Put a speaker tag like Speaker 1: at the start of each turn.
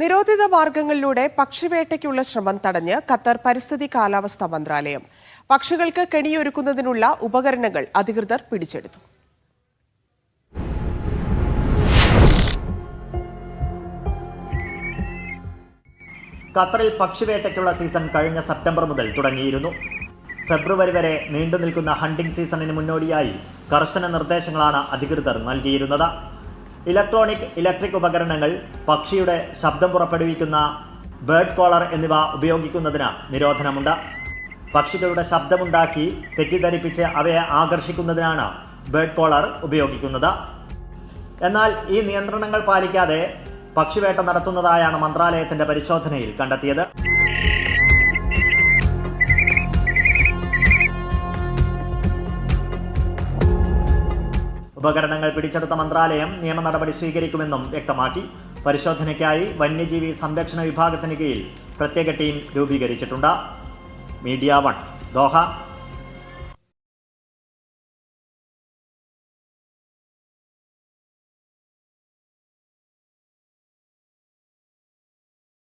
Speaker 1: നിരോധിത മാർഗങ്ങളിലൂടെ പക്ഷിവേട്ടയ്ക്കുള്ള ശ്രമം തടഞ്ഞ് ഖത്തർ പരിസ്ഥിതി കാലാവസ്ഥാ മന്ത്രാലയം. പക്ഷികൾക്ക് കെണിയൊരുക്കുന്നതിനുള്ള ഉപകരണങ്ങൾ അധികൃതർ പിടിച്ചെടുത്തു.
Speaker 2: ഖത്തറിൽ പക്ഷിവേട്ടയ്ക്കുള്ള സീസൺ കഴിഞ്ഞ സെപ്റ്റംബർ മുതൽ തുടങ്ങിയിരുന്നു. ഫെബ്രുവരി വരെ നീണ്ടു നിൽക്കുന്ന ഹണ്ടിംഗ് സീസണിന് മുന്നോടിയായി കർശന നിർദ്ദേശങ്ങളാണ് അധികൃതർ നൽകിയിരുന്നത്. ഇലക്ട്രോണിക് ഇലക്ട്രിക് ഉപകരണങ്ങൾ പക്ഷിയുടെ ശബ്ദം പുറപ്പെടുവിക്കുന്ന ബേർഡ് കോളർ എന്നിവ ഉപയോഗിക്കുന്നതിന് നിരോധനമുണ്ട്. പക്ഷികളുടെ ശബ്ദമുണ്ടാക്കി തെറ്റിദ്ധരിപ്പിച്ച് അവയെ ആകർഷിക്കുന്നതിനാണ് ബേർഡ് കോളർ ഉപയോഗിക്കുന്നത്. എന്നാൽ ഈ നിയന്ത്രണങ്ങൾ പാലിക്കാതെ പക്ഷിവേട്ട നടത്തുന്നതായാണ് മന്ത്രാലയത്തിന്റെ പരിശോധനയിൽ കണ്ടെത്തിയത്. ഉപകരണങ്ങൾ പിടിച്ചെടുത്ത മന്ത്രാലയം നിയമ നടപടി സ്വീകരിക്കുമെന്നും വ്യക്തമാക്കി. പരിശോധനയ്ക്കായി വന്യജീവി സംരക്ഷണ വിഭാഗത്തിന് കീഴിൽ പ്രത്യേക ടീം രൂപീകരിച്ചിട്ടുണ്ട്. Media One Doha.